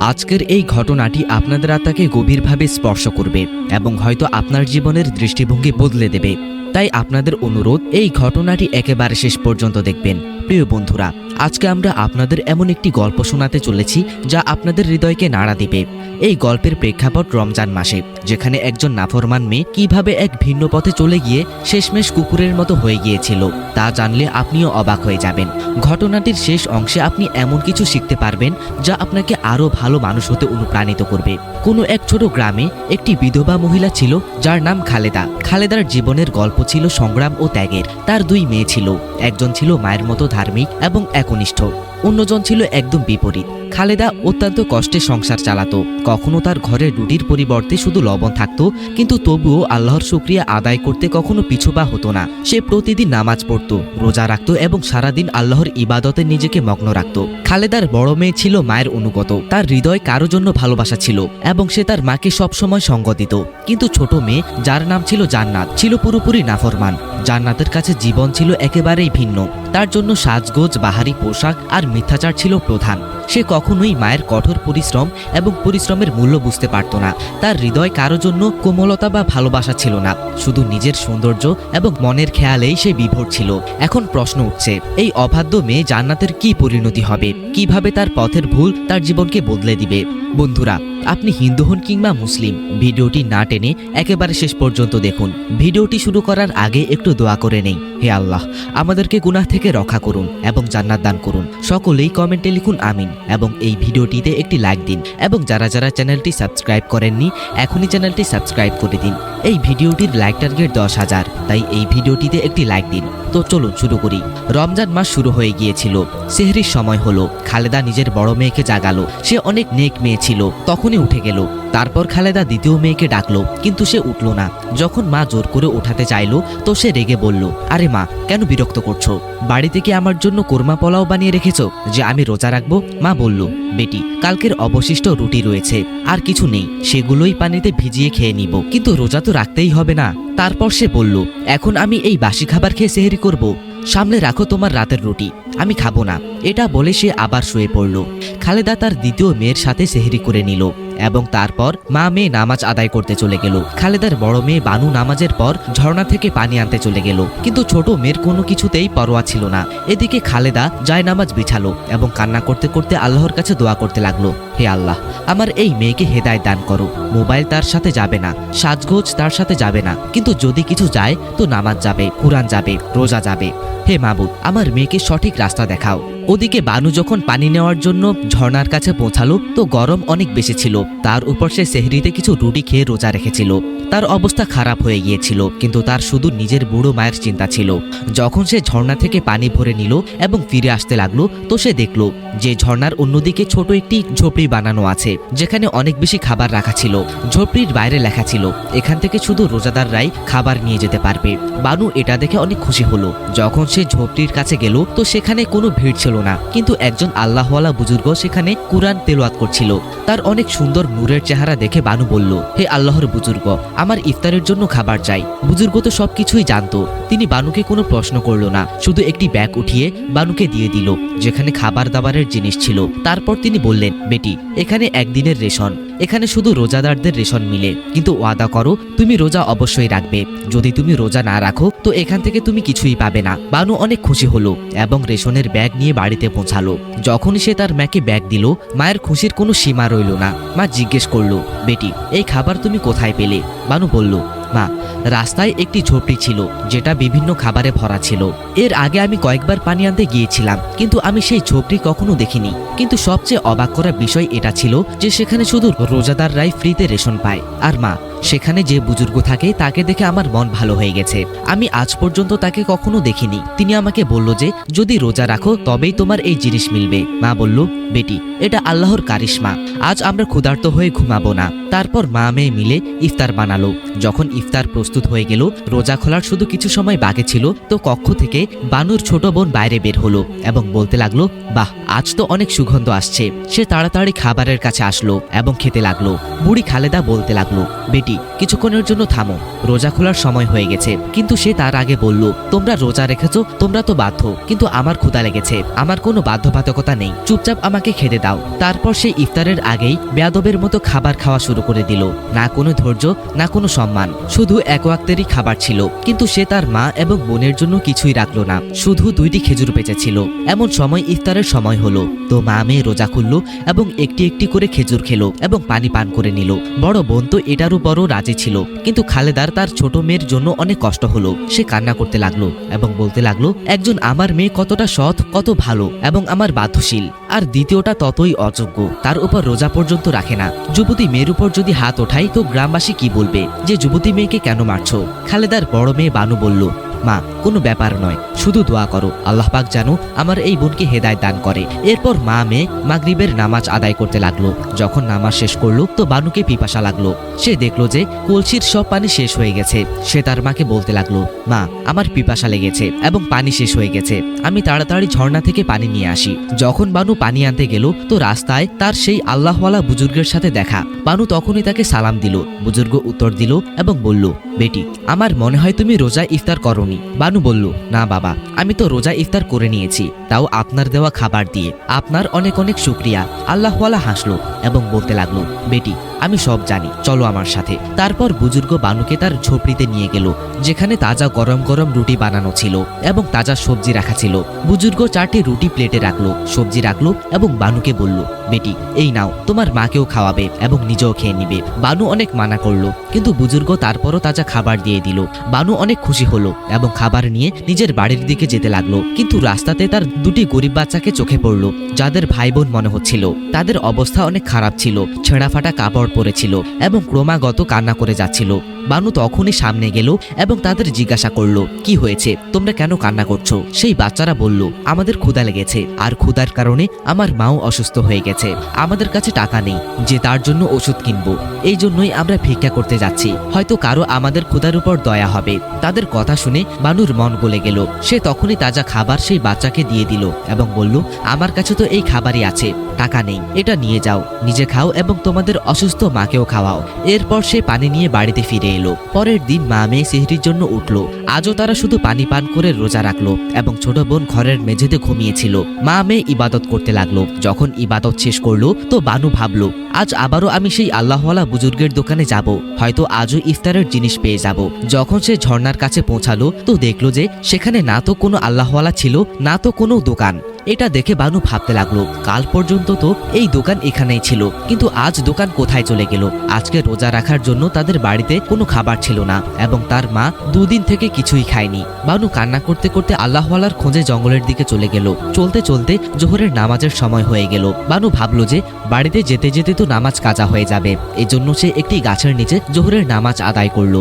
আজকের এই ঘটনাটি আপনাদের আত্মাকে গভীরভাবে স্পর্শ করবে এবং হয়তো আপনার জীবনের দৃষ্টিভঙ্গি বদলে দেবে। তাই আপনাদের অনুরোধ, এই ঘটনাটি একেবারে শেষ পর্যন্ত দেখবেন। প্রিয় বন্ধুরা আজকে আমরা আপনাদের এমন একটি গল্প শোনাতে চলেছি যা আপনাদের হৃদয়কে নাড়া দিবে। এই গল্পের প্রেক্ষাপট রমজান মাসে, যেখানে একজন নাফরমান মেয়ে কীভাবে এক ভিন্ন পথে চলে গিয়ে শেষমেশ কুকুরের মতো হয়ে গিয়েছিল, তা জানলে আপনিও অবাক হয়ে যাবেন। ঘটনাটির শেষ অংশে আপনি এমন কিছু শিখতে পারবেন যা আপনাকে আরও ভালো মানুষ হতে অনুপ্রাণিত করবে। কোনো এক ছোট গ্রামে একটি বিধবা মহিলা ছিল, যার নাম খালেদা। খালেদার জীবনের গল্প ছিল সংগ্রাম ও ত্যাগের। তার দুই মেয়ে ছিল। একজন ছিল মায়ের মতো ধার্মিক এবং একনিষ্ঠ। অন্যজন ছিল একদম বিপরীত। খালেদা অত্যন্ত কষ্টে সংসার চালাতো। কখনো তার ঘরে রুটির পরিবর্তে শুধু লবণ থাকতো, কিন্তু তবুও আল্লাহর শুক্রিয়া আদায় করতে কখনো পিছুপা হতো না। সে প্রতিদিন নামাজ পড়তো, রোজা রাখতো এবং সারাদিন আল্লাহর ইবাদতে নিজেকে মগ্ন রাখতো। খালেদার বড় মেয়ে ছিল মায়ের অনুগত। তার হৃদয় কারও জন্য ভালোবাসা ছিল এবং সে তার মাকে সবসময় সঙ্গ দিত। কিন্তু ছোট মেয়ে, যার নাম ছিল জান্নাত, ছিল পুরোপুরি নাফরমান। জান্নাতের কাছে জীবন ছিল একেবারেই ভিন্ন। তার জন্য সাজগোজ, বাহারি পোশাক আর মিথ্যাচার ছিল প্রধান। সে কখনোই মায়ের কঠোর পরিশ্রম এবং পরিশ্রমের মূল্য বুঝতে পারত না। তার হৃদয় কারও জন্য কোমলতা বা ভালোবাসা ছিল না। শুধু নিজের সৌন্দর্য এবং মনের খেয়ালেই সে বিভোর ছিল। এখন প্রশ্ন উঠছে, এই অবাধ্য মেয়ে জান্নাতের কি পরিণতি হবে? কীভাবে তার পথের ভুল তার জীবনকে বদলে দিবে? বন্ধুরা আপনি হিন্দু হন কিংবা মুসলিম, ভিডিওটি না টেনে একেবারে শেষ পর্যন্ত দেখুন। ভিডিওটি শুরু করার আগে একটু দোয়া করে নেই। হে আল্লাহ, আমাদেরকে গুনাহ থেকে রক্ষা করুন এবং জান্নাত দান করুন। সকলেই কমেন্টে লিখুন আমিন এবং এই ভিডিওটিতে একটি লাইক দিন এবং যারা যারা চ্যানেলটি সাবস্ক্রাইব করেননি, এখনই চ্যানেলটি সাবস্ক্রাইব করে দিন। এই ভিডিওটির লাইক টার্গেট দশ হাজার, তাই এই ভিডিওটিতে একটি লাইক দিন। তো চলুন শুরু করি। রমজান মাস শুরু হয়ে গিয়েছিল। সেহরির সময় হলো। খালেদা নিজের বড় মেয়েকে জাগালো। সে অনেক নেক মেয়ে ছিল। তখনই উঠে গেল। তারপর খালেদা দ্বিতীয় মেয়েকে ডাকলো, কিন্তু সে উঠল না। যখন মা জোর করে ওঠাতে চাইলো, তো সে রেগে বলল, আরে মা, কেন বিরক্ত করছ? বাড়িতে কি আমার জন্য কোরমা পোলাও বানিয়ে রেখেছো? যে আমি রোজা রাখব? মা বলল, বেটি, কালকের অবশিষ্ট রুটি রয়েছে, আর কিছু নেই। সেগুলোই পানিতে ভিজিয়ে খেয়ে নিব, কিন্তু রোজা তো রাখতেই হবে না। তারপর সে বলল, এখন আমি এই বাসি খাবার খেয়ে সেহেরি করব। সামনে রাখো তোমার রাতের রুটি, আমি খাব না। এটা বলে সে আবার শুয়ে পড়ল। খালেদা তার দ্বিতীয় মেয়ের সাথে সেহরি করে নিল। এবং তারপর মা মেয়ে নামাজ আদায় করতে চলে গেল। খালেদার বড় মেয়ে বানু নামাজের পর ঝর্ণা থেকে পানি আনতে চলে গেল। কিন্তু ছোট মেয়ের কোনো কিছুতেই পরোয়া ছিল না। এদিকে খালেদা যায় নামাজ বিছালো এবং কান্না করতে করতে আল্লাহর কাছে দোয়া করতে লাগল, হে আল্লাহ, আমার এই মেয়েকে হেদায় দান করো। মোবাইল তার সাথে যাবে না, সাজগোজ তার সাথে যাবে না। কিন্তু যদি কিছু যায়, তো নামাজ যাবে, কোরআন যাবে, রোজা যাবে। হে মাবুদ, আমার মেয়েকে সঠিক রাস্তা দেখাও। ওদিকে বানু যখন পানি নেওয়ার জন্য ঝর্ণার কাছে পৌঁছালো, তো গরম অনেক বেশি ছিল। তার উপর সে সেহরিতে কিছু রুটি খেয়ে রোজা রেখেছিল। তার অবস্থা খারাপ হয়ে গিয়েছিল, কিন্তু তার শুধু নিজের বুড়ো মায়ের চিন্তা ছিল। যখন সে ঝর্ণা থেকে পানি ভরে নিল এবং ফিরে আসতে লাগল, তো সে দেখল যে ঝর্ণার অন্যদিকে ছোট একটি ঝোপড়ি বানানো আছে, যেখানে অনেক বেশি খাবার রাখা ছিল। ঝোপড়ির বাইরে লেখা ছিল, এখান থেকে শুধু রোজাদাররাই খাবার নিয়ে যেতে পারবে। বানু এটা দেখে অনেক খুশি হলো। যখন সে ঝোপড়ির কাছে গেল, তো সেখানে কোনো ভিড় ছিল না। কিন্তু একজন আল্লাহওয়ালা বুজুর্গ সেখানে কুরআন তেলোয়াত করছিল। তার অনেক সুন্দর নূরের চেহারা দেখে বানু বলল, হে আল্লাহর বুজুর্গ, আমার ইফতারের জন্য খাবার চাই। বুজুর্গ তো সবকিছুই জানতো। তিনি বানুকে কোনো প্রশ্ন করল না, শুধু একটি ব্যাগ উঠিয়ে বানুকে দিয়ে দিল, যেখানে খাবার দাবারের জিনিস ছিল। তারপর তিনি বললেন, বেটি, এখানে একদিনের রেশন। এখানে শুধু রোজাদারদের রেশন মিলে। কিন্তু ওয়াদা করো, তুমি রোজা অবশ্যই রাখবে। যদি তুমি রোজা না রাখো, তো এখান থেকে তুমি কিছুই পাবে না। বানু অনেক খুশি হলো এবং রেশনের ব্যাগ নিয়ে বাড়িতে পৌঁছালো। যখন সে তার ম্যাকে ব্যাগ দিল, মায়ের খুশির কোনো সীমা রইল না। মা জিজ্ঞেস করল, বেটি, এই খাবার তুমি কোথায় পেলে? বানু বলল, মা রাস্তায় একটি ঝোপড়ি ছিল, যেটা বিভিন্ন খাবারে ভরা ছিল। এর আগে আমি কয়েকবার পানি আনতে গিয়েছিলাম, কিন্তু আমি সেই ঝোপড়ি কখনো দেখিনি। কিন্তু সবচেয়ে অবাক করা বিষয় এটা ছিল যে সেখানে শুধু রোজাদাররাই ফ্রিতে রেশন পায়। আর মা সেখানে যে বুজুর্গ থাকে, তাকে দেখে আমার মন ভালো হয়ে গেছে। আমি আজ পর্যন্ত তাকে কখনো দেখিনি। তিনি আমাকে বলল যে, যদি রোজা রাখো, তবেই তোমার এই জিনিস মিলবে। মা বলল, বেটি, এটা আল্লাহর কারিশমা। আজ আমরা ক্ষুধার্ত হয়ে ঘুমাবো না। তারপর মা মেয়ে মিলে ইফতার বানালো। যখন ইফতার প্রস্তুত হয়ে গেল, রোজা খোলার শুধু কিছু সময় বাকি ছিল, তো কক্ষ থেকে বানুর ছোট বোন বাইরে বের হলো এবং বলতে লাগল, বাহ, আজ তো অনেক সুগন্ধ আসছে। সে তাড়াতাড়ি খাবারের কাছে আসলো এবং খেতে লাগল। বুড়ি খালেদা বলতে লাগল, বেটি বেটি কিছুক্ষণের জন্য থামো। রোজা খোলার সময় হয়ে গেছে। কিন্তু সে তার আগে বলল, তোমরা রোজা রেখেছো, তোমরা তো বাধ্য। কিন্তু আমার ক্ষুধা লেগেছে। আমার কোনো বাধ্যবাধকতা নেই। চুপচাপ আমাকে খেতে দাও। তারপর সে ইফতারের আগেই বেয়াদবের মতো খাবার খাওয়া শুরু করে দিল। না কোনো ধৈর্য, না কোনো সম্মান। শুধু এক ওয়াক্তেরই খাবার ছিল। কিন্তু সে তার মা এবং বোনের জন্য কিছুই রাখল না। শুধু দুইটি খেজুর বেঁচেছিল। এমন সময় ইফতারের সময় হলো। তো মা মেয়ে রোজা খুলল এবং একটি একটি করে খেজুর খেলো এবং পানি পান করে নিল। বড় বোন তো এটারও বড় রাজি ছিল। কিন্তু খালেদার তার ছোট মেয়ের জন্য অনেক কষ্ট হলো। সে কান্না করতে লাগল এবং বলতে লাগল, একজন আমার মেয়ে কতটা সৎ, কত ভালো এবং আমার বাধ্যশীল। আর দ্বিতীয়টা ততই অযোগ্য। তার উপর রোজা পর্যন্ত রাখে না। যুবতী মেয়ের উপর যদি হাত ওঠায় তো গ্রামবাসী কি বলবে? যে যুবতী মেয়েকে কেন মারছ? খালেদার বড় মেয়ে বানু বলল মা, কোনো ব্যাপার নয়। শুধু দোয়া করো, আল্লাহ পাক জানো আমার এই বোনকে হেদায় দান করে। এরপর মা মেয়ে মাগরিবের নামাজ আদায় করতে লাগল। যখন নামাজ শেষ করল, তো বানুকে পিপাসা লাগল। সে দেখল যে কলসির সব পানি শেষ হয়ে গেছে। সে তার মাকে বলতে লাগল, মা, আমার পিপাসা লেগেছে এবং পানি শেষ হয়ে গেছে। আমি তাড়াতাড়ি ঝর্ণা থেকে পানি নিয়ে আসি। যখন বানু পানি আনতে গেল, তো রাস্তায় তার সেই আল্লাহওয়ালা বুজুর্গের সাথে দেখা। বানু তখনই তাকে সালাম দিল, বুজুর্গ উত্তর দিল এবং বলল, বেটি, আমার মনে হয় তুমি রোজা ইফতার করনি বানু বলল, না বাবা, আমি তো রোজা ইফতার করে নিয়েছি, তাও আপনার দেওয়া খাবার দিয়ে। আপনার অনেক অনেক শুক্রিয়া। আল্লাহওয়ালা হাসলো এবং বলতে লাগল, বেটি আমি সব জানি, চলো আমার সাথে। তারপর বুজুর্গ বানুকে তার ঝোপড়িতে নিয়ে গেল, যেখানে তাজা গরম গরম রুটি বানানো ছিল এবং তাজা সবজি রাখা ছিল। বুজুর্গ চারটি রুটি প্লেটে রাখল, সবজি রাখল এবং বানুকে বলল, বেটি, এই নাও, তোমার মাকেও খাওয়াবে এবং নিজেও খেয়ে নিবে। বানু অনেক মানা করল, কিন্তু বুজুর্গ তারপরও তাজা খাবার দিয়ে দিল। বানু অনেক খুশি হলো এবং খাবার নিয়ে নিজের বাড়ির দিকে যেতে লাগল, কিন্তু রাস্তাতে তার দুটি গরিব বাচ্চাকে চোখে পড়ল, যাদের ভাই বোন মনে হচ্ছিল। তাদের অবস্থা অনেক খারাপ ছিল ছেঁড়া ফাটা কাপড় পরেছিল এবং ক্রমাগত কান্না করে যাচ্ছিল। বানু তখনই সামনে গেল এবং তাদের জিজ্ঞাসা করল, কি হয়েছে? তোমরা কেন কান্না করছ? সেই বাচ্চারা বলল, আমাদের ক্ষুধা লেগেছে। আর ক্ষুধার কারণে আমার মাও অসুস্থ হয়ে গেছে। আমাদের কাছে টাকা নেই, যে তার জন্য ওষুধ কিনবো। এই জন্যই আমরা ভিক্ষা করতে যাচ্ছি। হয়তো কারও আমাদের ক্ষুধার উপর দয়া হবে। তাদের কথা শুনে বানুর মন গলে গেল। সে তখনই তাজা খাবার সেই বাচ্চাকে দিয়ে দিল এবং বলল, আমার কাছে তো এই খাবারই আছে, টাকা নেই। এটা নিয়ে যাও। নিজে খাও এবং তোমাদের অসুস্থ মাকেও খাওয়াও। এরপর সে পানি নিয়ে বাড়িতে ফিরে এলো। পরের দিন মা মেয়ে সেহরির জন্য উঠল। আজও তারা শুধু পানি পান করে রোজা রাখল এবং ছোট বোন ঘরের মেঝেতে ঘুমিয়েছিল। মা মেয়ে ইবাদত করতে লাগল। যখন ইবাদত শেষ করল, তো বানু ভাবলো, আজ আবারও আমি সেই আল্লাহওয়ালা বুজুর্গের দোকানে যাব। হয়তো আজও ইফতারের জিনিস পেয়ে যাব। যখন সে ঝর্ণার কাছে পৌঁছালো, তো দেখল যে সেখানে না তো কোনো আল্লাহওয়ালা ছিল, না তো কোনো দোকান। এটা দেখে বানু ভাবতে লাগল, কাল পর্যন্ত তো এই দোকান এখানেই ছিল, কিন্তু আজ দোকান কোথায় চলে গেল? আজকে রোজা রাখার জন্য তাদের বাড়িতে কোনো খাবার ছিল না, এবং তার মা দুদিন থেকে কিছুই খায়নি। বানু কান্না করতে করতে আল্লাহওয়ালার খোঁজে জঙ্গলের দিকে চলে গেল। চলতে চলতে জোহরের নামাজের সময় হয়ে গেল। বানু ভাবলো যে, বাড়িতে যেতে যেতে তো নামাজ কাজা হয়ে যাবে। এজন্য সে একটি গাছের নিচে জোহরের নামাজ আদায় করল।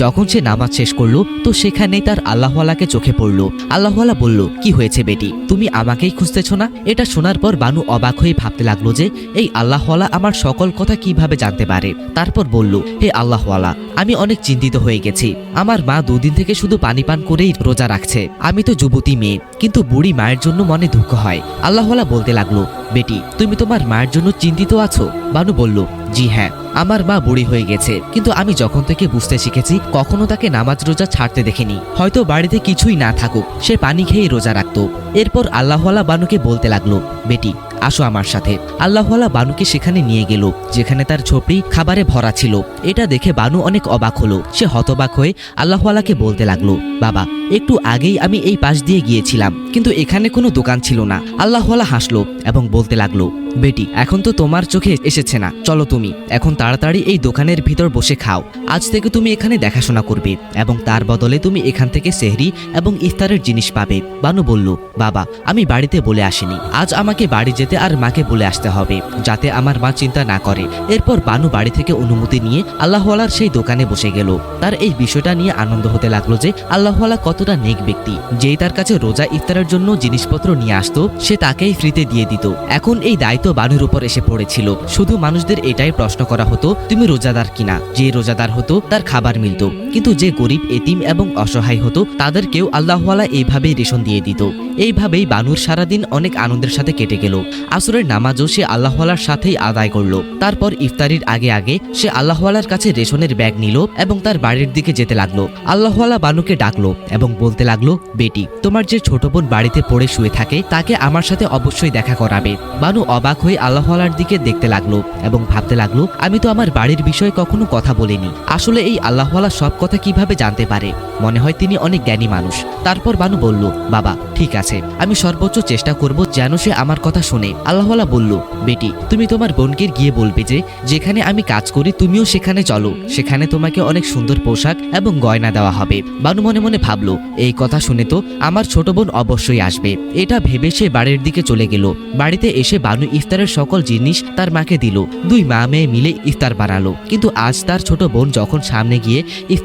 যখন সে নামাজ শেষ করল, তো সেখানেই তার আল্লাহওয়ালাকে চোখে পড়ল। আল্লাহওয়ালা বলল, কি হয়েছে বেটি? তুমি আমাকেই খুঁজতেছ না? এটা শোনার পর বানু অবাক হয়ে ভাবতে লাগল যে, এই আল্লাহওয়ালা আমার সকল কথা কীভাবে জানতে পারে? তারপর বলল, হে আল্লাহওয়ালা, আমি অনেক চিন্তিত হয়ে গেছি। আমার মা দুদিন থেকে শুধু পানি পান করেই রোজা রাখছে। আমি তো যুবতী মেয়ে, কিন্তু বুড়ি মায়ের জন্য মনে দুঃখ হয়। আল্লাহওয়ালা বলতে লাগল বেটি, তুমি তোমার মায়ের জন্য চিন্তিত আছো? বানু বলল, জি হ্যাঁ আমার মা বুড়ি হয়ে গেছে। কিন্তু আমি যখন থেকে বুঝতে শিখেছি, কখনো তাকে নামাজ রোজা ছাড়তে দেখিনি। হয়তো বাড়িতে কিছুই না থাকুক, সে পানি খেয়ে রোজা রাখত। এরপর আল্লাহওয়ালা বানুকে বলতে লাগল, বেটি আসো আমার সাথে। আল্লাহওয়ালা বানুকে সেখানে নিয়ে গেল, যেখানে তার ঝোপড়ি খাবারে ভরা ছিল। এটা দেখে বানু অনেক অবাক হলো। সে হতবাক হয়ে আল্লাহওয়ালাকে বলতে লাগল, বাবা, একটু আগেই আমি এই পাশ দিয়ে গিয়েছিলাম, কিন্তু এখানে কোনো দোকান ছিল না। আল্লাহওয়ালা হাসলো এবং বলতে লাগল, বেটি, এখন তো তোমার চোখে এসেছে না। চলো তুমি, এখন তাড়াতাড়ি এই দোকানের ভিতর বসে খাও। আজ থেকে তুমি এখানে দেখাশোনা করবে এবং তার বদলে তুমি এখান থেকে সেহরি এবং ইফতারের জিনিস পাবে। বানু বলল, বাবা, আমি বাড়িতে বলে আসিনি। আজ আমাকে বাড়ি যেতে আর মাকে বলে আসতে হবে, যাতে আমার মা চিন্তা না করে। এরপর বানু বাড়ি থেকে অনুমতি নিয়ে আল্লাহওয়ালার সেই দোকানে বসে গেল। তার এই বিষয়টা নিয়ে আনন্দ হতে লাগল যে আল্লাহওয়ালা কতটা নেক ব্যক্তি। যেই তার কাছে রোজা ইফতারের জন্য জিনিসপত্র নিয়ে আসতো, সে তাকেই ফ্রিতে দিয়ে দিত। এখন এই দায়িত্ব বানুর উপর এসে পড়েছিল। শুধু মানুষদের এটাই প্রশ্ন করা হতো, তুমি রোজাদার কিনা? যে রোজাদার হতো, তার খাবার মিলতো। কিন্তু যে গরিব, এতিম এবং অসহায় হতো, তাদেরকেও আল্লাহওয়ালা এইভাবেই রেশন দিয়ে দিত। এইভাবেই বানুর সারাদিন অনেক আনন্দের সাথে কেটে গেল। আসরের নামাজও সে আল্লাহওয়ালার সাথেই আদায় করল। তারপর ইফতারির আগে আগে সে আল্লাহওয়ালার কাছে রেশনের ব্যাগ নিল এবং তার বাড়ির দিকে যেতে লাগল। আল্লাহওয়ালা বানুকে ডাকলো এবং বলতে লাগল, বেটি, তোমার যে ছোট বোন বাড়িতে পড়ে শুয়ে থাকে, তাকে আমার সাথে অবশ্যই দেখা করাবে। বানু অবাক হয়ে আল্লাহওয়ালার দিকে দেখতে লাগল এবং ভাবতে লাগল, আমি তো আমার বাড়ির বিষয়ে কখনো কথা বলিনি। আসলে এই আল্লাহওয়ালা সব কথা কীভাবে জানতে পারে? মনে হয় তিনি অনেক জ্ঞানী মানুষ। তারপর বানু বলল, বাবা, ঠিক আছে। আমি সর্বোচ্চ চেষ্টা করব যেন সে আমার কথা শোনে। আল্লাহওয়ালা বলল, বেটি, তুমি তোমার বোনকে গিয়ে বলবে যে, যেখানে আমি কাজ করি, তুমিও সেখানে চলো। সেখানে তোমাকে অনেক সুন্দর পোশাক এবং গয়না দেওয়া হবে। বানু মনে মনে ভাবলো, এই কথা শুনে তো আমার ছোট বোন অবশ্যই আসবে। এটা ভেবে সে বাড়ির দিকে চলে গেল। বাড়িতে এসে বানু ইফতারের সকল জিনিস তার মাকে দিল। দুই মা মেয়ে মিলে ইফতার বানালো। কিন্তু আজ তার ছোট বোন যখন সামনে গিয়ে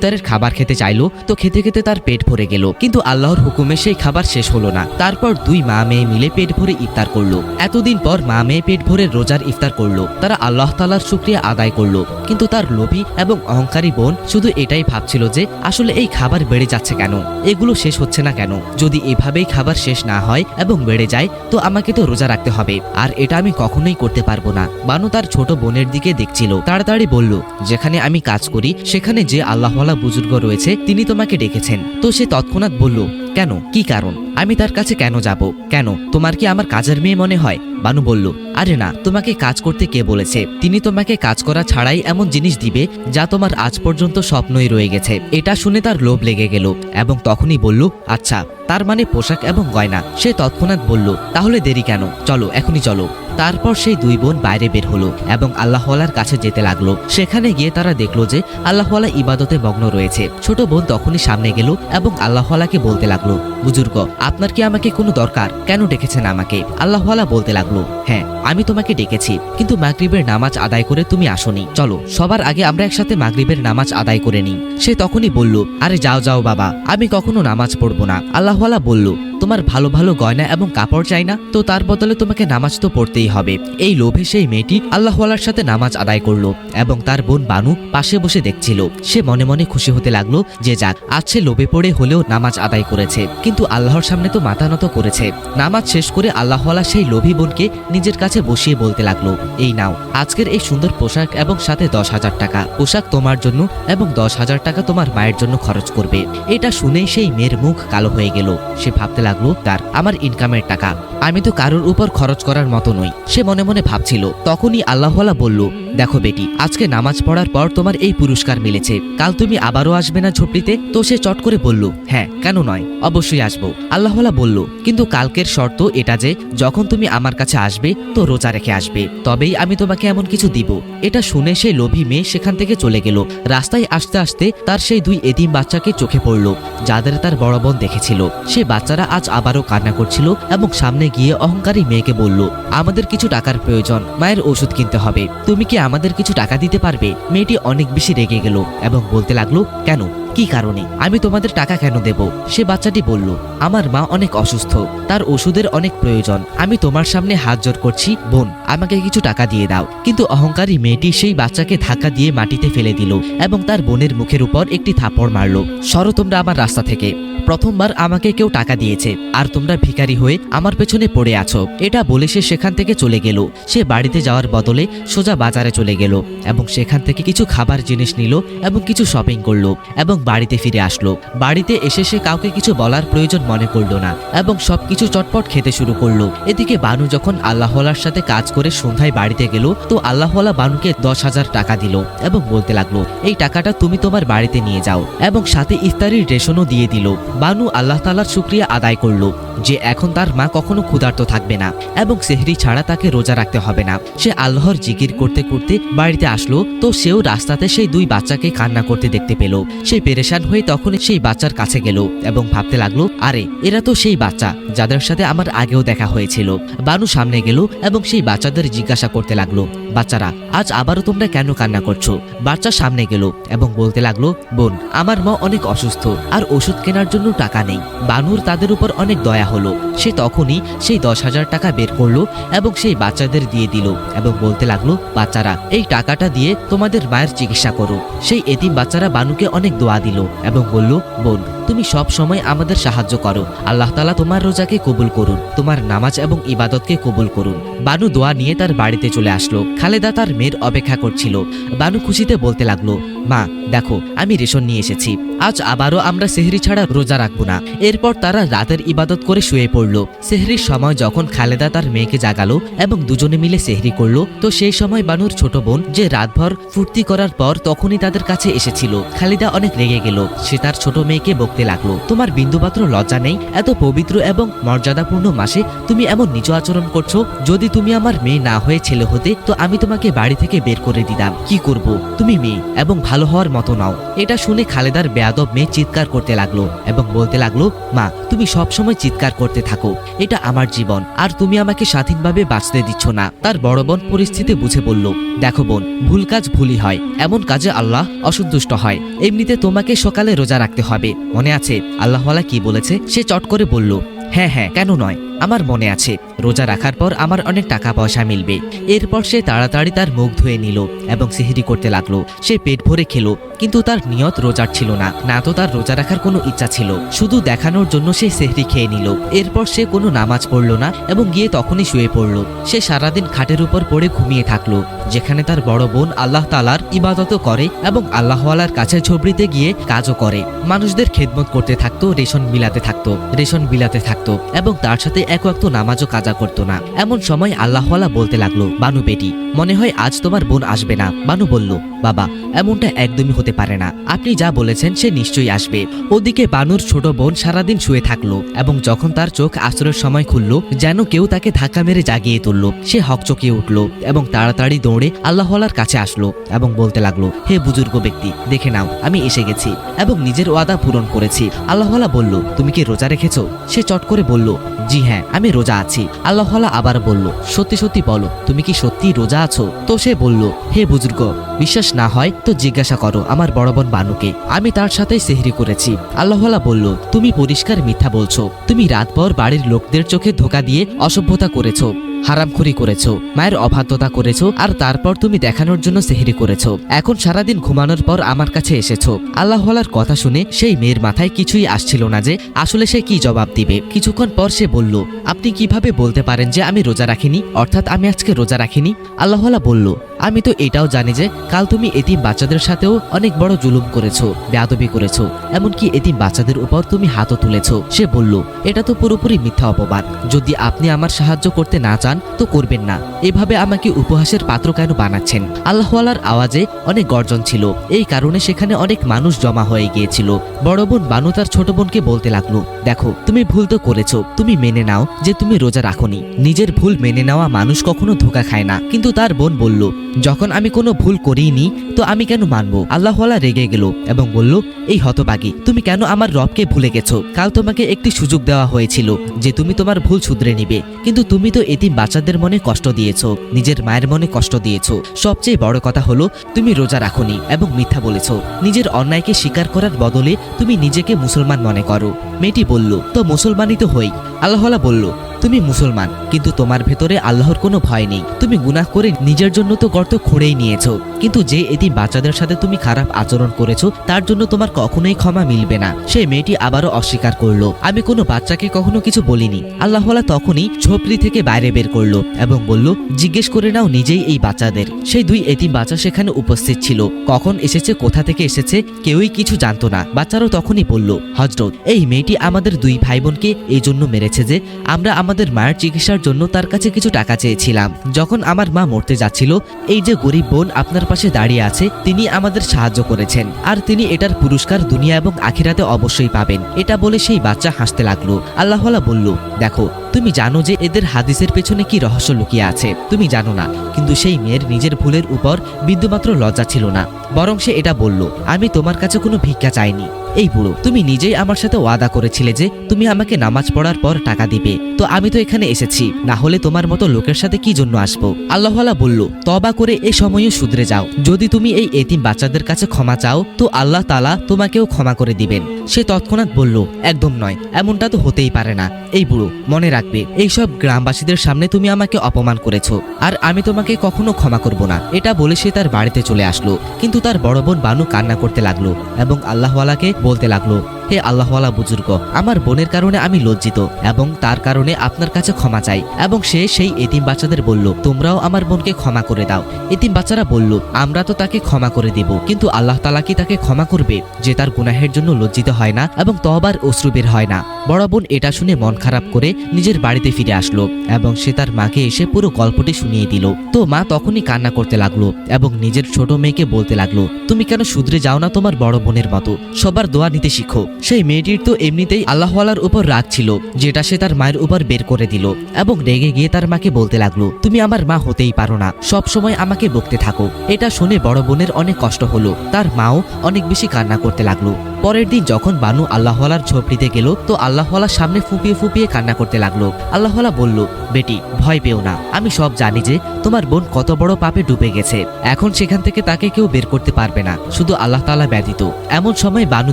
ইফতারের খাবার খেতে চাইলো, তো খেতে খেতে তার পেট ভরে গেল। কিন্তু আল্লাহর হুকুমে সেই খাবার শেষ হলো না। তারপর দুই মা মেয়ে মিলে পেট ভরে ইফতার করল। এতদিন পর মা মেয়ে পেট ভরে রোজার ইফতার করল। তারা আল্লাহ তালার শুক্রিয়া আদায় করল। কিন্তু তার লোভী এবং অহংকারী বোন শুধু এটাই ভাবছিল যে, আসলে এই খাবার বেড়ে যাচ্ছে কেন? এগুলো শেষ হচ্ছে না কেন? যদি এভাবেই খাবার শেষ না হয় এবং বেড়ে যায়, তো আমাকে তো রোজা রাখতে হবে। আর এটা আমি কখনোই করতে পারব না। বানু তার ছোট বোনের দিকে দেখছিল। তাড়াতাড়ি বলল, যেখানে আমি কাজ করি, সেখানে যে আল্লাহওয়ালা বুজুর্গ রয়েছে, তিনি তোমাকে ডেকেছেন। তো সে তৎক্ষণাৎ বলল, কেন? কি কারণ? আমি তার কাছে কেন যাব? কেন? তোমার কি আমার কাজের মেয়ে মনে হয়? বানু বলল, আরে না, তোমাকে কাজ করতে কে বলেছে? তিনি তোমাকে কাজ করা ছাড়াই এমন জিনিস দিবে, যা তোমার আজ পর্যন্ত স্বপ্নই রয়ে গেছে। এটা শুনে তার লোভ লেগে গেল এবং তখনই বলল আচ্ছা তার মানে পোশাক এবং গয়না? সে তৎক্ষণাৎ বলল, তাহলে দেরি কেন? চলো, এখনই চলো। তারপর সেই দুই বোন বাইরে বের হলো এবং আল্লাহওয়ালার কাছে যেতে লাগল। সেখানে গিয়ে তারা দেখল যে আল্লাহওয়ালা ইবাদতে মগ্ন রয়েছে। ছোট বোন তখনই সামনে গেল এবং আল্লাহওয়ালাকে বলতে লাগল, বুজুর্গ, আপনার কি আমাকে কোনো দরকার? কেন ডেকেছেন আমাকে? আল্লাহওয়ালা বলতে লাগল হ্যাঁ আমি তোমাকে ডেকেছি, কিন্তু মাগরিবের নামাজ আদায় করে তুমি আসনি। চলো, সবার আগে আমরা একসাথে মাগরিবের নামাজ আদায় করে নিই। সে তখনই বলল, আরে যাও যাও বাবা, আমি কখনো নামাজ পড়ব না। আল্লাহওয়ালা বলল তোমার ভালো ভালো গয়না এবং কাপড় চাই না, তো তার বদলে তোমাকে নামাজ তো পড়তেই হবে। এই লোভে সেই মেয়েটি আল্লাহওয়ালার সাথে নামাজ আদায় করল এবং তার বোন বানু পাশে বসে দেখছিল। সে মনে মনে খুশি হতে লাগল যে, যাক, আজ সে লোভে পড়ে হলেও নামাজ আদায় করেছে। কিন্তু আল্লাহর সামনে তো মাথা নত করেছে। নামাজ শেষ করে আল্লাহওয়ালা সেই লোভী বোনকে নিজের কাছে বসিয়ে বলতে লাগল, এই নাও, আজকের এই সুন্দর পোশাক এবং সাথে দশ হাজার টাকা। পোশাক তোমার জন্য এবং দশ হাজার টাকা তোমার মায়ের জন্য খরচ করবে। এটা শুনেই সেই মেয়ের মুখ কালো হয়ে গেল। সে ভাবতে লাগল তার আমার ইনকামের টাকা। আমি তো কারোর উপর খরচ করার মতো নই। সে মনে মনে ভাবছিল। তখনই আল্লাহওয়ালা বলল, দেখো বেটি, আজকে নামাজ পড়ার পর তোমার এই পুরস্কার মিলেছে। কাল তুমি আবারও আসবে না ঝুপড়িতে? তো সে চট করে বলল হ্যাঁ কেন নয়? অবশ্যই আসব। আল্লাহওয়ালা বলল, কিন্তু কালকের শর্ত এটা যে, যখন তুমি আমার কাছে আসবে, তো রোজা রেখে আসবে। তবেই আমি তোমাকে এমন কিছু দিব। এটা শুনে সেই লোভী মেয়ে সেখান থেকে চলে গেল। রাস্তায় আসতে আসতে তার সেই দুই এতিম বাচ্চাকে চোখে পড়ল, যাদের তার বড় বোন দেখেছিল। সে বাচ্চারা আজ আবারও কান্না করছিল এবং সামনে গিয়ে অহংকারী মেয়েকে বলল, আমাদের কিছু টাকার প্রয়োজন, মায়ের ওষুধ কিনতে হবে। তুমি কি আমাদের কিছু টাকা দিতে পারবে? মেয়েটি অনেক বেশি রেগে গেল এবং বলতে লাগল, কেন? কি কারণে? আমি তোমাদের টাকা কেন দেব? সে বাচ্চাটি বলল, আমার মা অনেক অসুস্থ। তার ওষুধের অনেক প্রয়োজন। আমি তোমার সামনে হাত জোর করছি। বোন, আমাকে কিছু টাকা দিয়ে দাও। কিন্তু অহংকারী মেয়েটি সেই বাচ্চাকে ধাক্কা দিয়ে মাটিতে ফেলে দিল এবং তার বোনের মুখের উপর একটি থাপড় মারল। সরো তোমরা আমার রাস্তা থেকে। প্রথমবার আমাকে কেউ টাকা দিয়েছে। আর তোমরা ভিখারি হয়ে আমার পেছনে পড়ে আছো। এটা বলে সে সেখান থেকে চলে গেল। সে বাড়িতে যাওয়ার বদলে সোজা বাজারে চলে গেল এবং সেখান থেকে কিছু খাবার জিনিস নিল এবং কিছু শপিং করল এবং বাড়িতে ফিরে আসলো। বাড়িতে এসে সে কাউকে কিছু বলার প্রয়োজন মনে করল না এবং সবকিছু চটপট খেতে শুরু করল। এদিকে বানু যখন আল্লাহলার সাথে কাজ করে সন্ধ্যায় বাড়িতে গেল, তো আল্লাহলা বানুকে দশ হাজার টাকা দিল এবং বলতে লাগল, এই টাকাটা তুমি তোমার বাড়িতে নিয়ে যাও। এবং সাথে ইফতারির রেশনও দিয়ে দিল। বানু আল্লাহ তালার শুক্রিয়া আদায় করল যে এখন তার মা কখনো ক্ষুধার্ত থাকবে না এবং সেহরি ছাড়া তাকে রোজা রাখতে হবে না। সে আল্লাহর জিকির করতে করতে বাড়িতে আসলো, তো সেও রাস্তাতে সেই দুই বাচ্চাকে কান্না করতে দেখতে পেল। সে পেরেশান হয়ে তখন সেই বাচ্চার কাছে গেল এবং ভাবতে লাগল, আরে, এরা তো সেই বাচ্চা যাদের সাথে আমার আগেও দেখা হয়েছিল। বানু সামনে গেল এবং সেই বাচ্চাদের জিজ্ঞাসা করতে লাগল, বাচ্চারা, আজ আবারও তোমরা কেন কান্না করছ? বাচ্চা সামনে গেল এবং বলতে লাগল, বোন, আমার মা অনেক অসুস্থ আর ওষুধ কেনার জন্য টাকা নেই। বানুর তাদের উপর অনেক দয়া হলো। সে তখনই সেই দশ হাজার টাকা বের করল এবং সেই বাচ্চাদের দিয়ে দিল এবং বলতে লাগল, বাচ্চারা, এই টাকাটা দিয়ে তোমাদের মায়ের চিকিৎসা করো। সেই এতিম বাচ্চারা বানুকে অনেক দোয়া দিল এবং বলল বোন তুমি সব সময় আমাদের সাহায্য করো। আল্লাহ তালা তোমার রোজাকে কবুল করুন, তোমার নামাজ এবং ইবাদতকে কবুল করুন। বানু দোয়া নিয়ে তার বাড়িতে চলে আসলো। খালেদা তার মেয়ের অপেক্ষা করছিল। বানু খুশিতে বলতে লাগল, মা, দেখো, আমি রেশন নিয়ে এসেছি। আজ আবারও আমরা সেহরি ছাড়া রোজা রাখব না। এরপর তারা রাতের ইবাদত করে শুয়ে পড়ল। সেহরির সময় যখন খালেদা তার মেয়েকে জাগালো এবং দুজনে মিলে সেহরি করল, তো সেই সময় বানুর ছোট বোন, যে রাতভর ফুর্তি করার পর তখনই তাদের কাছে এসেছিল। খালিদা অনেক রেগে গেল। সে তার ছোট মেয়েকে বকতে লাগল। তোমার বিন্দুমাত্র লজ্জা নেই? এত পবিত্র এবং মর্যাদাপূর্ণ মাসে তুমি এমন নিজ আচরণ করছ, যদি তুমি আমার মেয়ে না হয়ে ছেলে হতে, তো আমি তোমাকে বাড়ি থেকে বের করে দিতাম। কি করব? তুমি মেয়ে এবং ভালো হওয়ার মতো নাও। এটা শুনে খালেদার বেয়াদব মেয়ে চিৎকার করতে লাগল এবং বলতে লাগল, মা, তুমি সব সময় চিৎকার করতে থাকো। এটা আমার জীবন। আর তুমি আমাকে স্বাধীনভাবে বাঁচতে দিচ্ছ না। তার বড় বোন পরিস্থিতি বুঝে বলল, দেখো বোন, ভুল কাজ ভুলই হয়। এমন কাজে আল্লাহ অসন্তুষ্ট হয়। এমনিতে তোমাকে সকালে রোজা রাখতে হবে। মনে আছে? আল্লাহওয়ালা কি বলেছে? সে চট করে বলল হ্যাঁ হ্যাঁ কেন নয়? আমার মনে আছে। রোজা রাখার পর আমার অনেক টাকা পয়সা মিলবে। এরপর সে তাড়াতাড়ি তার মুখ ধুয়ে নিল এবং সিহিরি করতে লাগল। সে পেট ভরে খেলো, কিন্তু তার নিয়ত রোজার ছিল না। না তো তার রোজা রাখার কোনো ইচ্ছা ছিল, শুধু দেখানোর জন্য সে সেহরি খেয়ে নিল। এরপর সে কোনো নামাজ পড়ল না এবং গিয়ে তখনই শুয়ে পড়ল। সে সারাদিন খাটের উপর পড়ে ঘুমিয়ে থাকল, যেখানে তার বড় বোন আল্লাহ তালার ইবাদত করে এবং আল্লাহওয়ালার কাছে ঝবড়িতে গিয়ে কাজও করে। মানুষদের খেদমত করতে থাকতো, রেশন বিলাতে থাকতো, রেশন বিলাতে থাকতো এবং তার সাথে এক নামাজও কাজা করতো না। এমন সময় আল্লাহওয়ালা বলতে লাগল, বানু বেটি, মনে হয় আজ তোমার বোন আসবে না। বানু বলল, বাবা, এমনটা একদমই হতে পারে না। আপনি যা বলেছেন সে নিশ্চয়ই আসবে। ওদিকে বানুর ছোট বোন সারাদিন শুয়ে থাকল এবং যখন তার চোখ আসরের সময় খুলল, যেন কেউ তাকে ধাক্কা মেরে জাগিয়ে তুলল, সে হকচকিয়ে উঠল এবং তাড়াতাড়ি দৌড়ে আল্লাহওয়ালার কাছে আসলো এবং বলতে লাগল, হে বুজুর্গ ব্যক্তি, দেখে নাও, আমি এসে গেছি এবং নিজের ওয়াদা পূরণ করেছি। আল্লাহওয়ালা বলল, তুমি কি রোজা রেখেছো? সে চট করে বলল, জি হ্যাঁ আমি রোজা আছি। আল্লাহওয়ালা আবার বলল, সত্যি সত্যি বলো, তুমি কি সত্যি রোজা আছো? তো সে বলল, হে বুজুর্গ, বিশ্বাস না হয় তো জিজ্ঞাসা করো আমার বড় বোন বানুকে। আমি তার সাথে সেহরি করেছি। আল্লাহওয়ালা বলল, তুমি পরিষ্কার মিথ্যা বলছো। তুমি রাতভর বাড়ির লোকদের চোখে ধোকা দিয়ে অসভ্যতা করেছ, হারামখুরি করেছ, মায়ের অবাধ্যতা করেছ, আর তারপর তুমি দেখানোর জন্য সেহরি করেছ। এখন সারাদিন ঘুমানোর পর আমার কাছে এসেছ। আল্লাহওয়ালার কথা শুনে সেই মেয়ের মাথায় কিছুই আসছিল না যে, আসলে সে কি জবাব দিবে? কিছুক্ষণ পর সে বলল আপনি কীভাবে বলতে পারেন যে আমি রোজা রাখিনি? অর্থাৎ আমি আজকে রোজা রাখিনি? আল্লাহওয়ালা বলল, আমি তো এটাও জানি যে কাল তুমি এতিম বাচ্চাদের সাথেও অনেক বড় জুলুম করেছ, বেয়াদবি করেছ। এমনকি এতিম বাচ্চাদের উপর তুমি হাতও তুলেছো। সে বলল, এটা তো পুরোপুরি মিথ্যা অপবাদ। যদি আপনি আমার সাহায্য করতে না চান, তো করবেন না। এভাবে আমাকে উপহাসের পাত্র কেন বানাচ্ছেন? আল্লাহওয়ালার আওয়াজে অনেক গর্জন ছিল। এই কারণে সেখানে অনেক মানুষ জমা হয়ে গিয়েছিল। বড় বোন বানু তার ছোট বোনকে বলতে লাগল, দেখো, তুমি ভুল তো করেছ। তুমি মেনে নাও যে তুমি রোজা রাখোনি। নিজের ভুল মেনে নেওয়া মানুষ কখনো ধোকা খায় না। কিন্তু তার বোন বলল, যখন আমি কোনো ভুল করিনি, তো আমি কেন মানবো? আল্লাহওয়ালা রেগে গেল এবং বলল, এই হতবাগী তুমি কেন আমার রবকে ভুলে গেছো? কাল তোমাকে একটি সুযোগ দেওয়া হয়েছিল যে তুমি তোমার ভুল শুধরে নিবে। কিন্তু তুমি তো এতিম বাচ্চাদের মনে কষ্ট দিয়েছ, নিজের মায়ের মনে কষ্ট দিয়েছ। সবচেয়ে বড় কথা হলো, তুমি রোজা রাখোনি এবং মিথ্যা বলেছ। নিজের অন্যায়কে স্বীকার করার বদলে তুমি নিজেকে মুসলমান মনে করো। মেয়েটি বলল, তো মুসলমানই তো হই। আল্লাহলা বলল Brasil. তুমি মুসলমান, কিন্তু তোমার ভেতরে আল্লাহর কোনো ভয় নেই। তুমি গুনাহ করে নিজের জন্য তো গর্ত খুঁড়েই নিয়েছো। কিন্তু যে এতিম বাচ্চাদের সাথে তুমি খারাপ আচরণ করেছ, তার জন্য তোমার কখনোই ক্ষমা মিলবে না। সেই মেয়েটি আবারও অস্বীকার করল। আমি কোনো বাচ্চাকে কখনো কিছু বলিনি। আল্লাহওয়ালা তখনই ঝোপড়ি থেকে বাইরে বের করল এবং বলল, জিজ্ঞেস করে নাও নিজেই এই বাচ্চাদের। সেই দুই এতিম বাচ্চা সেখানে উপস্থিত ছিল। কখন এসেছে, কোথা থেকে এসেছে, কেউই কিছু জানতো না। বাচ্চারাও তখনই বলল হজরত এই মেয়েটি আমাদের দুই ভাই বোনকে এই জন্য মেরেছে যে, আমরা আমাদের মায়ের চিকিৎসার জন্য তার কাছে কিছু টাকা চেয়েছিলাম। যখন আমার মা মরতে যাচ্ছিল, এই যে গরিব বোন আপনার পাশে দাঁড়িয়ে আছে, তিনি আমাদের সাহায্য করেছেন। আর তিনি এটার পুরস্কার দুনিয়া এবং আখিরাতে অবশ্যই পাবেন। এটা বলে সেই বাচ্চা হাসতে লাগল। আল্লাহওয়ালা বলল, দেখো তুমি জানো যে এদের হাদিসের পেছনে কি রহস্য লুকিয়ে আছে। তুমি জানো না, কিন্তু সেই মেয়ের নিজের ভুলের উপর বিন্দুমাত্র লজ্জা ছিল না। বরং সে এটা বলল, আমি তোমার কাছে কোনো ভিক্ষা চাইনি। এই বুড়ো, তুমি নিজেই আমার সাথে ওয়াদা করেছিলে যে তুমি আমাকে নামাজ পড়ার পর টাকা দিবে। তো আমি তো এখানে এসেছি, না হলে তোমার মতো লোকের সাথে কি জন্য আসব? আল্লাহওয়ালা বলল তবা করে এ সময়ও শুধরে যাও। যদি তুমি এই এতিম বাচ্চাদের কাছে ক্ষমা চাও, তো আল্লাহ তালা তোমাকেও ক্ষমা করে দিবেন। সে তৎক্ষণাৎ বলল, একদম নয়, এমনটা তো হতেই পারে না। এই বুড়ো, মনে রাখবে এইসব গ্রামবাসীদের সামনে তুমি আমাকে অপমান করেছ, আর আমি তোমাকে কখনো ক্ষমা করব না। এটা বলে সে তার বাড়িতে চলে আসলো, কিন্তু তার বড় বোন বানু কান্না করতে লাগল এবং আল্লাহওয়ালাকে বলতে লাগল হে আল্লাহওয়ালা বুজুর্গ, আমার বোনের কারণে আমি লজ্জিত এবং তার কারণে আপনার কাছে ক্ষমা চাই। এবং সে সেই এতিম বাচ্চাদের বলল, তোমরাও আমার বোনকে ক্ষমা করে দাও। এতিম বাচ্চারা বলল, আমরা তো তাকে ক্ষমা করে দেব, কিন্তু আল্লাহ তালা কি তাকে ক্ষমা করবে যে তার গুনাহের জন্য লজ্জিত হয় না এবং তবার অশ্রু বের হয় না? বড় বোন এটা শুনে মন খারাপ করে নিজের বাড়িতে ফিরে আসলো এবং সে তার মাকে এসে পুরো গল্পটি শুনিয়ে দিল। তো মা তখনই কান্না করতে লাগল এবং নিজের ছোট মেয়েকে বলতে লাগল, তুমি কেন শুধরে যাও না তোমার বড় বোনের মতো? সবার দোয়া নিতে শিখো। সেই মেয়েটির তো এমনিতেই আল্লাহওয়ালার উপর রাগ ছিল, যেটা সে তার মায়ের উপর বের করে দিল এবং রেগে গিয়ে তার মাকে বলতে লাগল, তুমি আমার মা হতেই পারো না, সব সময় আমাকে বকতে থাকো। এটা শুনে বড় বোনের অনেক কষ্ট হলো, তার মাও অনেক বেশি কান্না করতে লাগল। পরের দিন যখন বানু আল্লাহওয়ালার ঝোপড়িতে গেল, তো আল্লাহওয়ালার সামনে ফুপিয়ে ফুপিয়ে কান্না করতে লাগল। আল্লাহওয়ালা বলল, বেটি, ভয় পেও না। আমি সব জানি যে তোমার বোন কত বড় পাপে ডুবে গেছে। এখন সেখান থেকে তাকে কেউ বের করতে পারবে না। শুধু আল্লাহ তাআলা ব্যতীত। এমন সময় বানু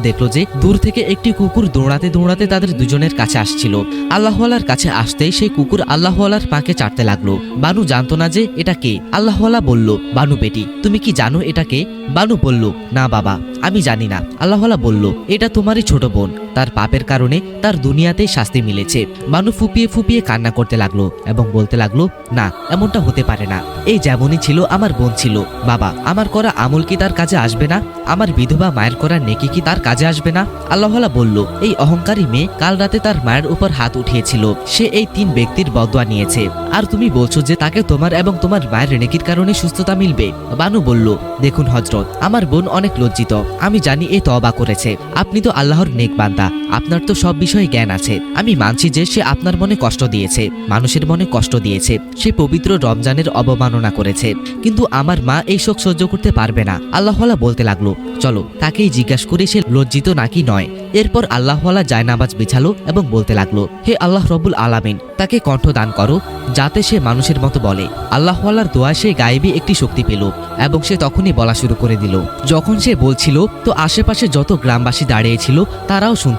দেখল যে দূর থেকে একটি কুকুর দৌড়াতে দৌড়াতে তাদের দুজনের কাছে আসছিল। আল্লাহওয়ালার কাছে আসতেই সেই কুকুর আল্লাহওয়ালার পাকে চাটতে লাগল। বানু জানতো না যে এটা কে। আল্লাহওয়ালা বলল, বানু বেটি, তুমি কি জানো এটা কে? বানু বলল, না বাবা, আমি জানি না। আল্লাহওয়ালা বলল এটা তোমারই ছোট বোন। তার পাপের কারণে তার দুনিয়াতেই শাস্তি মিলেছে। বানু ফুপিয়ে ফুপিয়ে কান্না করতে লাগল এবং বলতে লাগল, না, এমনটা হতে পারে না। এই যেমনই ছিল, আমার বোন ছিল। বাবা, আমার করা আমল কি তার কাজে আসবে না? আমার বিধবা মায়ের করা নেকি কি তার কাজে আসবে না? আল্লাহওয়ালা বলল, এই অহংকারী মেয়ে কাল রাতে তার মায়ের উপর হাত উঠিয়েছিল। সে এই তিন ব্যক্তির বদয়া নিয়েছে। আর তুমি বলছো যে তাকে তোমার এবং তোমার মায়ের নেকির কারণে সুস্থতা মিলবে? বানু বলল, দেখুন হজরত আমার বোন অনেক লজ্জিত। আমি জানি এ তবা করেছে। আপনি তো আল্লাহর নেক বান্দা। আপনার তো সব বিষয়ে জ্ঞান আছে। আমি মানছি যে সে আপনার মনে কষ্ট দিয়েছে, মানুষের মনে কষ্ট দিয়েছে, সে পবিত্র রমজানের অবমাননা করেছে। কিন্তু আমার মা এই শোক সহ্য করতে পারবে না। আল্লাহওয়ালা বলতে লাগল, চলো, তাকেই জিজ্ঞাসা করে সে লজ্জিত নাকি নয়। এরপর আল্লাহওয়ালা জায়নামাজ বিছালো এবং বলতে লাগল, হে আল্লাহ রবুল আলামিন, তাকে কণ্ঠ দান করো, যাতে সে মানুষের মতো বলে। আল্লাহওয়ালার দোয়া সে গায়েবী একটি শক্তি পেল এবং সে তখনই বলা শুরু করে দিল, যখন সে বলছিল, তো আশেপাশে যত গ্রামবাসী দাঁড়িয়েছিল তারাও শুনছিল।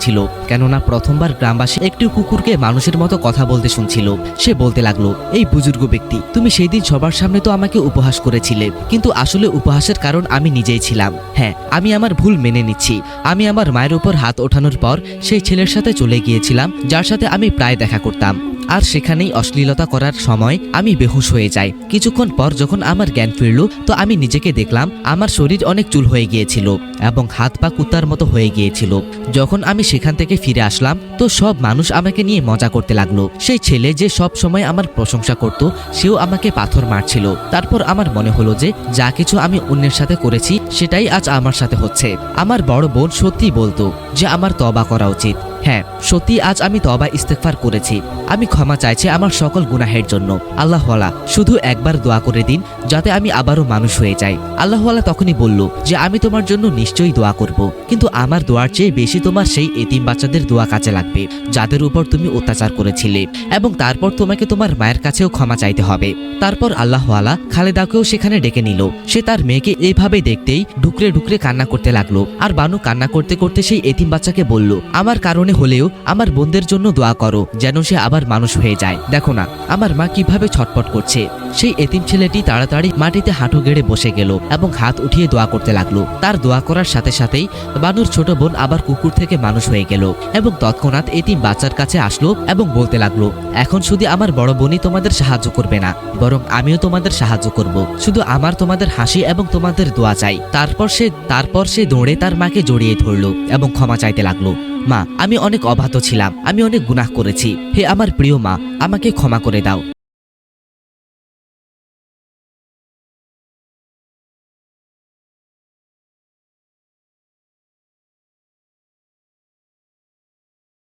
কেননা প্রথমবার গ্রামবাসী একটি কুকুরকে মানুষের মতো কথা বলতে শুনছিল। সে বলতে লাগল, এই বুজুর্গ ব্যক্তি, তুমি সেই দিন সবার সামনে তো আমাকে উপহাস করেছিলে, কিন্তু আসলে উপহাসের কারণ আমি নিজেই ছিলাম। হ্যাঁ আমি আমার ভুল মেনে নিচ্ছি। আমি আমার মায়ের উপর হাত ওঠানোর পর সেই ছেলের সাথে চলে গিয়েছিলাম, যার সাথে আমি প্রায় দেখা করতাম। আর সেখানেই অশ্লীলতা করার সময় আমি বেহুশ হয়ে যাই। কিছুক্ষণ পর যখন আমার জ্ঞান ফিরল, তো আমি নিজেকে দেখলাম, আমার শরীর অনেক চুল হয়ে গিয়েছিল এবং হাত পা কুত্তার মতো হয়ে গিয়েছিল। যখন আমি সেখান থেকে ফিরে আসলাম, তো সব মানুষ আমাকে নিয়ে মজা করতে লাগল। সেই ছেলে যে সব সময় আমার প্রশংসা করত, সেও আমাকে পাথর মারছিল। তারপর আমার মনে হলো যে, যা কিছু আমি অন্যের সাথে করেছি, সেটাই আজ আমার সাথে হচ্ছে। আমার বড় বোন সত্যি বলতো যে, আমার তবা করা উচিত। হ্যাঁ সত্যি আজ আমি তবা ইস্তেকফার করেছি। আমি ক্ষমা চাইছি আমার সকল গুনাহের জন্য। আল্লাহওয়ালা, শুধু একবার দোয়া করে দিন, যাতে আমি আবারও মানুষ হয়ে যাই। আল্লাহওয়ালা তখনই বলল যে, আমি তোমার জন্য নিশ্চয়ই দোয়া করব। কিন্তু আমার দোয়ার চেয়ে বেশি তোমার সেই এতিম বাচ্চাদের দোয়া কাজে লাগবে, যাদের উপর তুমি অত্যাচার করেছিলে। এবং তারপর তোমাকে তোমার মায়ের কাছেও ক্ষমা চাইতে হবে। তারপর আল্লাহওয়ালা খালেদাকেও সেখানে ডেকে নিল। সে তার মেয়েকে এইভাবে দেখতেই ঢুকরে ঢুকরে কান্না করতে লাগল। আর বানু কান্না করতে করতে সেই এতিম বাচ্চাকে বলল, আমার কারণে হলেও আমার বোনদের জন্য দোয়া করো, যেন সে আবার মানুষ হয়ে যায়। দেখো না, আমার মা কীভাবে ছটপট করছে। সেই এতিম ছেলেটি তাড়াতাড়ি মাটিতে হাঁটু গেড়ে বসে গেল এবং হাত উঠিয়ে দোয়া করতে লাগল। তার দোয়া করার সাথে সাথেই বানুর ছোট বোন আবার কুকুর থেকে মানুষ হয়ে গেল এবং তৎক্ষণাৎ এতিম বাচ্চার কাছে আসলো এবং বলতে লাগল, এখন শুধু আমার বড় বোনই তোমাদের সাহায্য করবে না, বরং আমিও তোমাদের সাহায্য করব। শুধু আমার তোমাদের হাসি এবং তোমাদের দোয়া চাই। তারপর সে তারপর সে দৌড়ে তার মাকে জড়িয়ে ধরলো এবং ক্ষমা চাইতে লাগল। মা, আমি অনেক অবাধ্য ছিলাম, আমি অনেক গুনাহ করেছি। হে আমার প্রিয় মা, আমাকে ক্ষমা করে দাও।